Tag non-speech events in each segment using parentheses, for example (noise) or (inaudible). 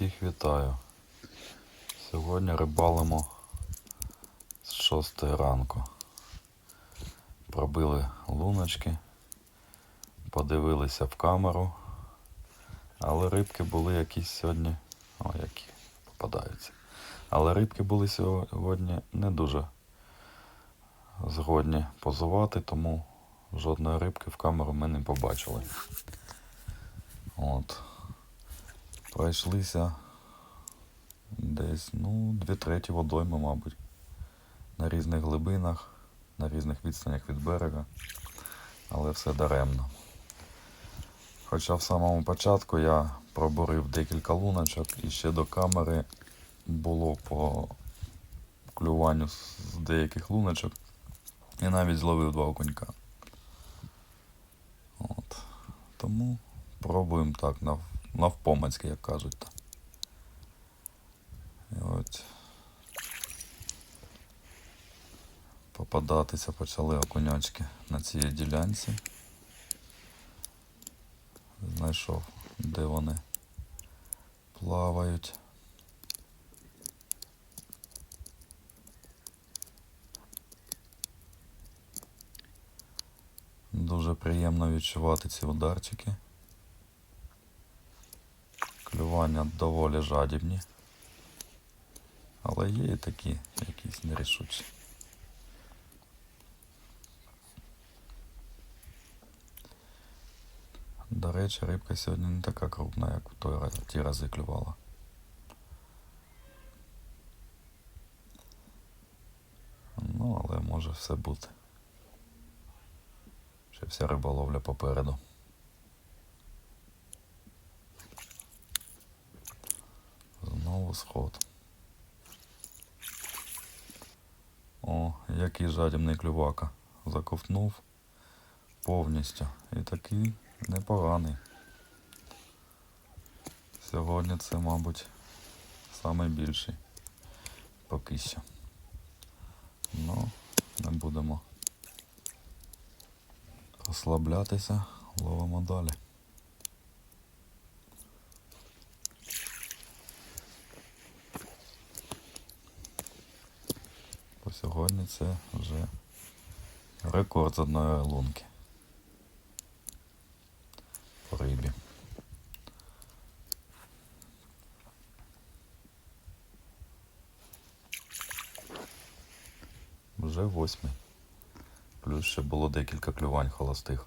Всіх вітаю. Сьогодні рибалимо з 6 ранку. Пробили луночки, подивилися в камеру, але рибки були якісь сьогодні. О, які попадаються. Але рибки були сьогодні не дуже згодні позувати, тому жодної рибки в камеру ми не побачили. От. Пройшлися десь, ну, дві треті водойми, мабуть. На різних глибинах, на різних відстанях від берега. Але все даремно. Хоча в самому початку я пробурив декілька луночок і ще до камери було по клюванню з деяких луночок. І навіть зловив два окунька. От. Тому пробуємо так нав, навпомацьки, як кажуть. І от. Попадатися почали окунячки на цій ділянці. Знайшов, де вони плавають. Дуже приємно відчувати ці ударчики. Клювання доволі жадібні. Але є і такі якісь нерішучі. До речі, рибка сьогодні не така крупна, як у той раз, ті рази клювала. Ну, але може все бути. Ще вся риболовля попереду. Знову сход. О, який жадібний клювака. Заковтнув повністю. І такий непоганий. Сьогодні це, мабуть, найбільший поки що. Ну, не будемо розслаблятися, ловимо далі. Сьогодні це вже рекорд одної лунки. По рибі. Вже восьмий. Плюс ще було декілька клювань холостих.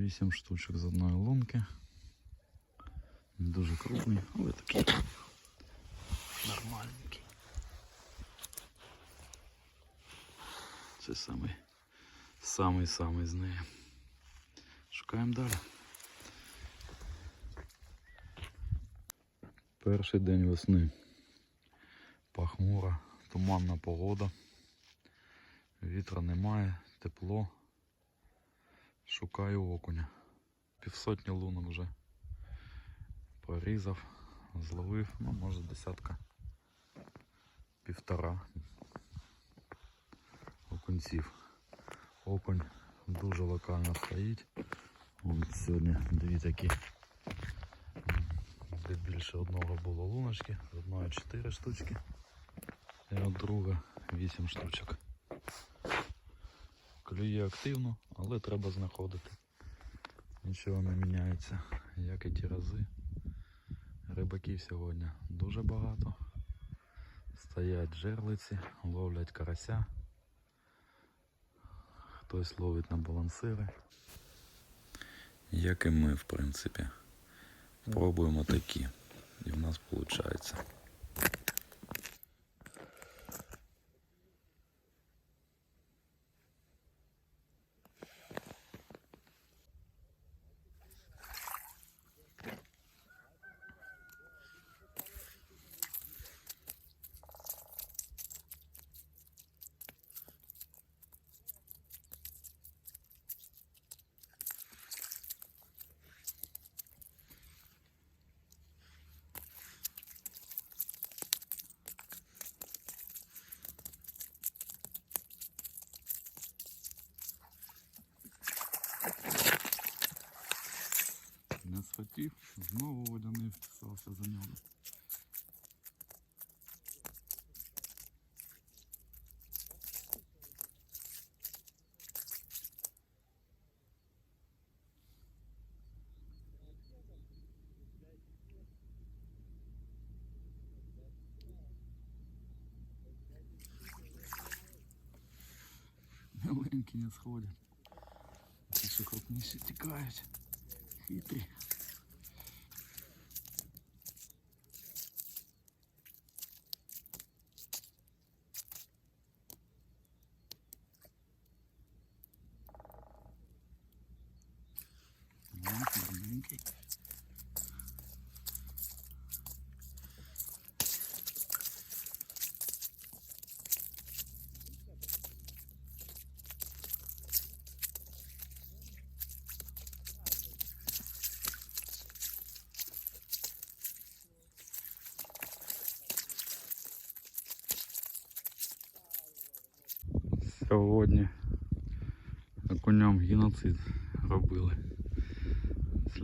Вісім штучок з одної лунки. Не дуже крупний, але такий нормальненький. Це самий самий самий з неї. Шукаємо далі. Перший день весни. Пахмура, туманна погода. Вітра немає, тепло. Шукаю окуня. Півсотні лунок вже порізав, зловив, ну може десятка півтора окунців. Окунь дуже локально стоїть. Вон сьогодні дві такі де більше одного було луночки, з одної 4 штучки. І от друга 8 штучок. Клює активно, але треба знаходити. Нічого не міняється, як і ті рази. Рибаків сьогодні дуже багато. Стоять жерлиці, ловлять карася. Хтось ловить на балансири. Як і ми, в принципі. Пробуємо такі. І в нас виходить. знову водяний вписався за нього. Маленькі не сходять. Ті, що крупніші тікають. Хитрі. Сьогодні окуням геноцид робили.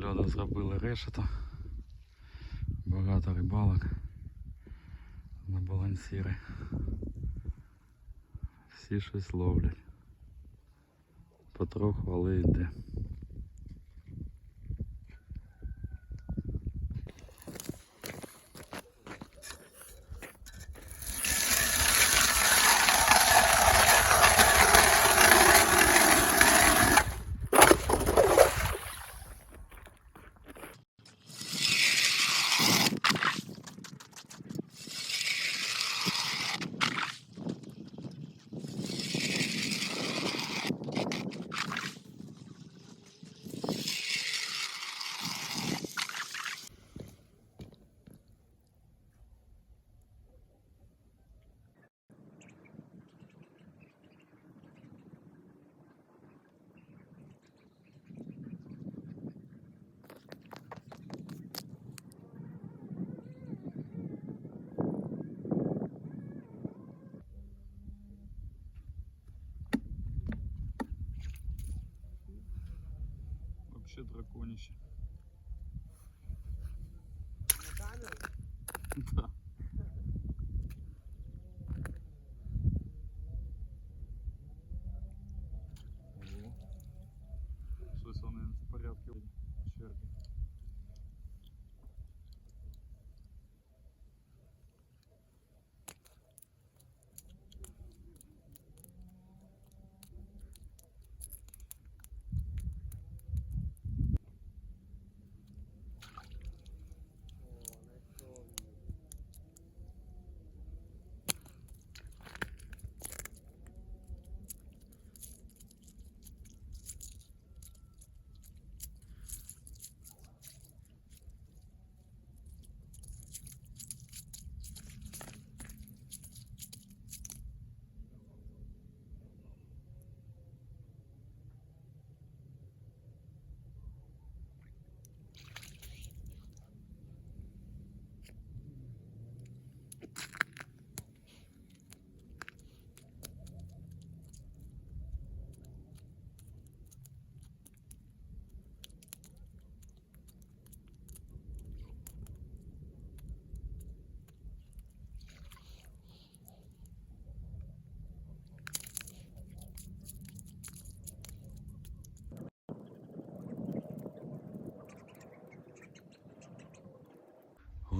З зробили решето. Багато рибалок на балансіри. Всі щось ловлять. Потроху, але йде. Вообще драконище. (laughs) Да. О. Щось вони в порядку черги.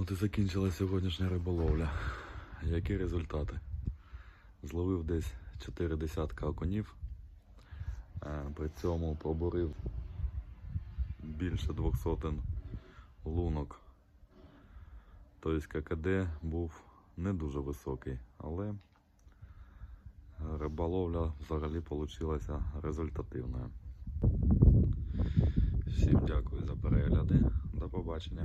От і закінчилася сьогоднішня риболовля. Які результати? Зловив десь 4 десятка окунів. Е, При цьому пробурив більше двох сотень лунок. Тобто ККД був не дуже високий, але риболовля взагалі вийшла результативною. Всім дякую за перегляди. До побачення.